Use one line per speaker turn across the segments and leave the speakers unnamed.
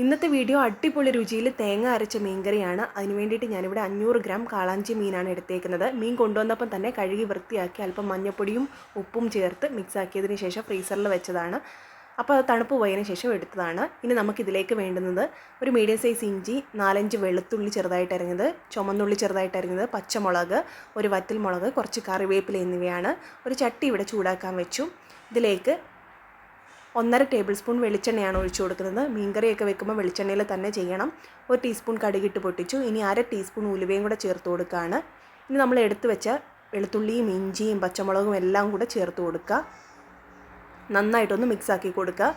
ഇന്നത്തെ വീഡിയോ അടിപൊളി രുചിയിൽ തേങ്ങ അരച്ച മീൻകറിയാണ്. അതിന് വേണ്ടിയിട്ട് ഞാനിവിടെ അഞ്ഞൂറ് ഗ്രാം കാളാഞ്ചി മീനാണ് എടുത്തേക്കുന്നത്. മീൻ കൊണ്ടുവന്നപ്പം തന്നെ കഴുകി വൃത്തിയാക്കി അല്പം മഞ്ഞപ്പൊടിയും ഉപ്പും ചേർത്ത് മിക്സാക്കിയതിന് ശേഷം ഫ്രീസറിൽ വെച്ചതാണ്. അപ്പോൾ അത് തണുപ്പ് പോയതിന് ശേഷം എടുത്തതാണ്. ഇനി നമുക്കിതിലേക്ക് വേണ്ടുന്നത് ഒരു മീഡിയം സൈസ് ഇഞ്ചി നാലഞ്ച് വെളുത്തുള്ളി ചെറുതായിട്ട് അരിഞ്ഞത് ചുമന്നുള്ളി ചെറുതായിട്ട് അരിഞ്ഞത് പച്ചമുളക് ഒരു വറ്റൽ മുളക് കുറച്ച് കറിവേപ്പില എന്നിവയാണ്. ഒരു ചട്ടി ഇവിടെ ചൂടാക്കാൻ വെച്ചു. ഇതിലേക്ക് ഒന്നര ടേബിൾ സ്പൂൺ വെളിച്ചെണ്ണയാണ് ഒഴിച്ചു കൊടുക്കുന്നത്. മീൻകറിയൊക്കെ വെക്കുമ്പോൾ വെളിച്ചെണ്ണയിൽ തന്നെ ചെയ്യണം. ഒരു ടീസ്പൂൺ കടുകിട്ട് പൊട്ടിച്ചു. ഇനി അര ടീസ്പൂൺ ഉലുവയും കൂടെ ചേർത്ത് കൊടുക്കുകയാണ് ഇനി നമ്മൾ എടുത്തു വെച്ച വെളുത്തുള്ളിയും ഇഞ്ചിയും പച്ചമുളകും എല്ലാം കൂടെ ചേർത്ത് കൊടുക്കുക. നന്നായിട്ടൊന്ന് മിക്സാക്കി കൊടുക്കുക.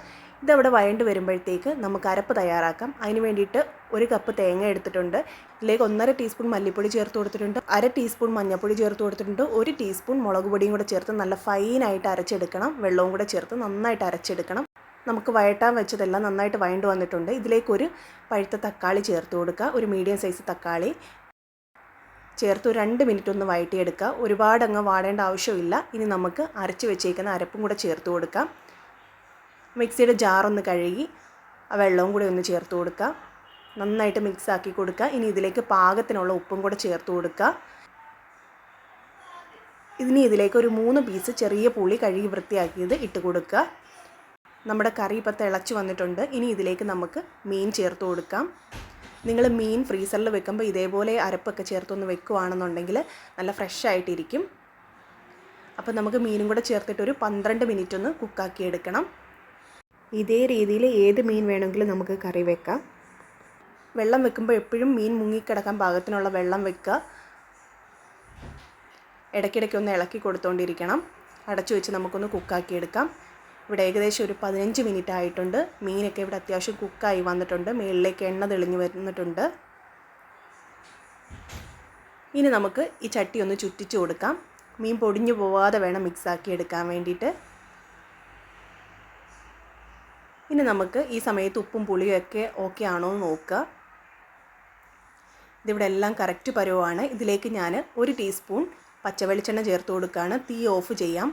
ഇതവിടെ വഴണ്ട് വരുമ്പോഴത്തേക്ക് നമുക്ക് അരപ്പ് തയ്യാറാക്കാം. അതിന് വേണ്ടിയിട്ട് ഒരു കപ്പ് തേങ്ങ എടുത്തിട്ടുണ്ട്. ഇതിലേക്ക് ഒന്നര ടീസ്പൂൺ മല്ലിപ്പൊടി ചേർത്ത് കൊടുത്തിട്ടുണ്ട്. അര ടീസ്പൂൺ മഞ്ഞൾപ്പൊടി ചേർത്ത് കൊടുത്തിട്ടുണ്ട്. ഒരു ടീസ്പൂൺ മുളക് പൊടിയും കൂടെ ചേർത്ത് നല്ല ഫൈനായിട്ട് അരച്ചെടുക്കണം. വെള്ളവും കൂടെ ചേർത്ത് നന്നായിട്ട് അരച്ചെടുക്കണം. നമുക്ക് വഴട്ടാൻ വെച്ചതെല്ലാം നന്നായിട്ട് വഴണ്ട് വന്നിട്ടുണ്ട്. ഇതിലേക്കൊരു പഴുത്ത തക്കാളി ചേർത്ത് കൊടുക്കുക. ഒരു മീഡിയം സൈസ് തക്കാളി. ചേർത്ത് രണ്ട് മിനിറ്റ് ഒന്ന് വഴറ്റിയെടുക്കുക. ഒരുപാട് അങ്ങ് വാടേണ്ട ആവശ്യമില്ല. ഇനി നമുക്ക് അരച്ച് വെച്ചേക്കുന്ന അരപ്പും കൂടെ ചേർത്ത് കൊടുക്കാം. മിക്സിയുടെ ജാറൊന്ന് കഴുകി ആ വെള്ളവും കൂടി ഒന്ന് ചേർത്ത് കൊടുക്കുക. നന്നായിട്ട് മിക്സ് ആക്കി കൊടുക്കുക. ഇനി ഇതിലേക്ക് പാകത്തിനുള്ള ഉപ്പും കൂടെ ചേർത്ത് കൊടുക്കുക. ഇനി ഇതിലേക്ക് ഒരു മൂന്ന് പീസ് ചെറിയ പുളി കഴുകി വൃത്തിയാക്കിയത് ഇട്ട് കൊടുക്കുക. നമ്മുടെ കറി ഇപ്പോൾ തിളച്ച് വന്നിട്ടുണ്ട്. ഇനി ഇതിലേക്ക് നമുക്ക് മീൻ ചേർത്ത് കൊടുക്കാം. നിങ്ങൾ മീൻ ഫ്രീസറിൽ വെക്കുമ്പോൾ ഇതേപോലെ അരപ്പൊക്കെ ചേർത്തൊന്ന് വെക്കുവാണെന്നുണ്ടെങ്കിൽ നല്ല ഫ്രഷ് ആയിട്ടിരിക്കും. അപ്പോൾ നമുക്ക് മീനും കൂടെ ചേർത്തിട്ട് ഒരു പന്ത്രണ്ട് മിനിറ്റ് ഒന്ന് കുക്കാക്കി എടുക്കണം. ഇതേ രീതിയിൽ ഏത് മീൻ വേണമെങ്കിലും നമുക്ക് കറി വെക്കാം. വെള്ളം വെക്കുമ്പോൾ എപ്പോഴും മീൻ മുങ്ങിക്കിടക്കാൻ പാകത്തിനുള്ള വെള്ളം വെക്കുക. ഇടയ്ക്കിടയ്ക്ക് ഒന്ന് ഇളക്കി കൊടുത്തുകൊണ്ടിരിക്കണം അടച്ചു വെച്ച് നമുക്കൊന്ന് കുക്കാക്കി എടുക്കാം. ഇവിടെ ഏകദേശം ഒരു പതിനഞ്ച് മിനിറ്റ് ആയിട്ടുണ്ട്. മീനൊക്കെ ഇവിടെ അത്യാവശ്യം കുക്കായി വന്നിട്ടുണ്ട്. മുകളിലേക്ക് എണ്ണ തെളിഞ്ഞു വരുന്നിട്ടുണ്ട് ഇനി നമുക്ക് ഈ ചട്ടി ഒന്ന് ചുറ്റിച്ച് കൊടുക്കാം. മീൻ പൊടിഞ്ഞു പോവാതെ വേണം മിക്സാക്കി എടുക്കാൻ വേണ്ടിയിട്ട്. ഇനി നമുക്ക് ഈ സമയത്ത് ഉപ്പും പുളിയും ഒക്കെ ഓക്കെ ആണോ എന്ന് നോക്കുക. ഇതിവിടെ എല്ലാം കറക്റ്റ് പരുവമാണ് ഇതിലേക്ക് ഞാൻ ഒരു ടീസ്പൂൺ പച്ചവെളിച്ചെണ്ണ ചേർത്ത് കൊടുക്കുകയാണ്. തീ ഓഫ് ചെയ്യാം.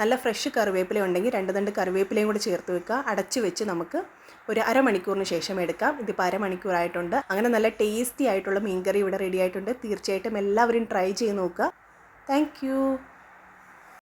നല്ല ഫ്രഷ് കറിവേപ്പില ഉണ്ടെങ്കിൽ രണ്ട് രണ്ട് കറിവേപ്പിലയും കൂടി ചേർത്ത് വെക്കുക. അടച്ച് വെച്ച് നമുക്ക് ഒരു അരമണിക്കൂറിന് ശേഷം എടുക്കാം. ഇതിപ്പോൾ അരമണിക്കൂറായിട്ടുണ്ട് അങ്ങനെ നല്ല ടേസ്റ്റി ആയിട്ടുള്ള മീൻകറി ഇവിടെ റെഡി ആയിട്ടുണ്ട്. തീർച്ചയായിട്ടും എല്ലാവരും ട്രൈ ചെയ്ത് നോക്കുക. താങ്ക്